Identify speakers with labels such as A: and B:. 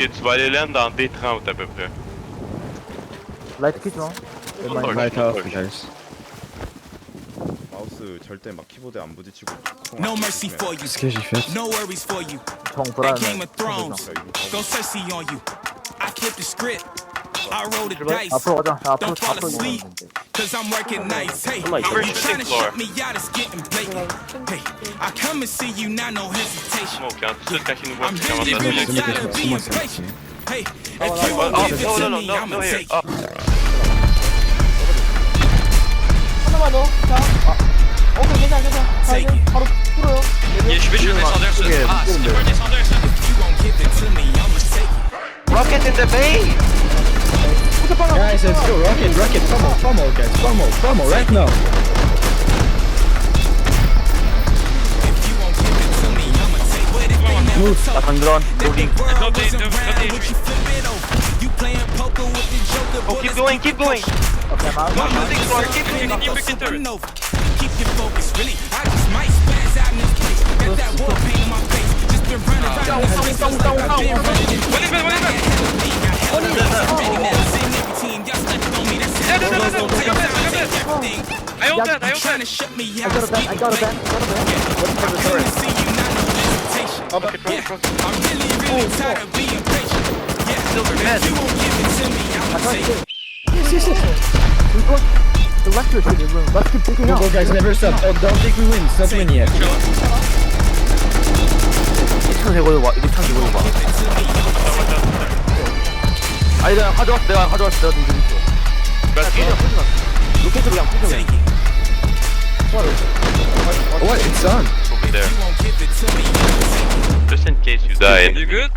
A: Et tu vas aller land dans D30 à peu près.
B: 라이트 키죠.
A: 어,
C: 라이트
A: 어,
C: 아웃 guys.
D: 마우스 절대 막 키보드에 안 부딪히고
E: No mercy for you.
C: Qu'est-ce que j'ai fait
E: No worries for you.
B: 정
E: That
B: 불안해.
E: Game of Thrones. Go Cersei on you. I kept the script. I rolled the dice.
B: 앞으로 가자. 야, 앞으로
E: Don't fall
B: 앞으로
E: asleep.
B: 이동하면 돼.
E: Cause I'm working nights. Hey,
A: Number
E: you trying to
A: 16 floor.
E: shut me out, it's getting blatant. Hey, I come and see you now, no hesitation.
A: Smoke, hein. Tout quand il nous voit,
E: I'm
A: tu commences
E: really,
A: à
E: really
A: se
E: tired of being patient. Hey, if you
A: Oh,
E: won't give it
A: no,
E: to
A: no, no,
E: me,
A: no,
E: I'ma
A: no, here.
E: take it.
A: Oh,
F: 하나만 더. 자. 아. 오케이, 괜찮아, 괜찮아. 자,
E: Take
F: 이제
E: it.
F: 바로 뚫어요.
G: Je suis visual descendeur sur Ah, c'est pas un descendeur ça
E: If you won't give it to me, I'ma take it.
A: Rocket in the bay!
C: Guys, let's go. Rocket, rocket, fumble, fumble, guys. fumble, fumble right now.
E: Move. I'm on, Moving.
A: Oh, keep going, keep going.
B: Okay, I'm out.
G: One,
E: two,
G: six,
E: four.
G: Keep.
E: Keep your focus. shut me
B: I
E: out?
B: got a
E: it's
B: ban. I
E: getting
B: got a ban.
E: late.
B: Got a ban.
E: I come and see you, not no hesitation. Yeah, I'm really, really tired of being patient. Yeah, if you won't give it to me, I'ma take it.
B: Yes, yes, yes. We got the electricity room. Let's keep digging
C: Go,
B: out.
C: go, guys, never stop. Don't, don't think we win. It's not win yet.
B: 이차 대고 봐. 이거 차 대고 봐. 아니 내가 가져왔어. 내가 가져왔어. 내가 지금 있어. 로켓으로 그냥 부셔.
E: Take it.
C: What? It's on.
A: Over there.
E: You won't give it to me, I'ma take it.
A: Just in case you die.
G: You good?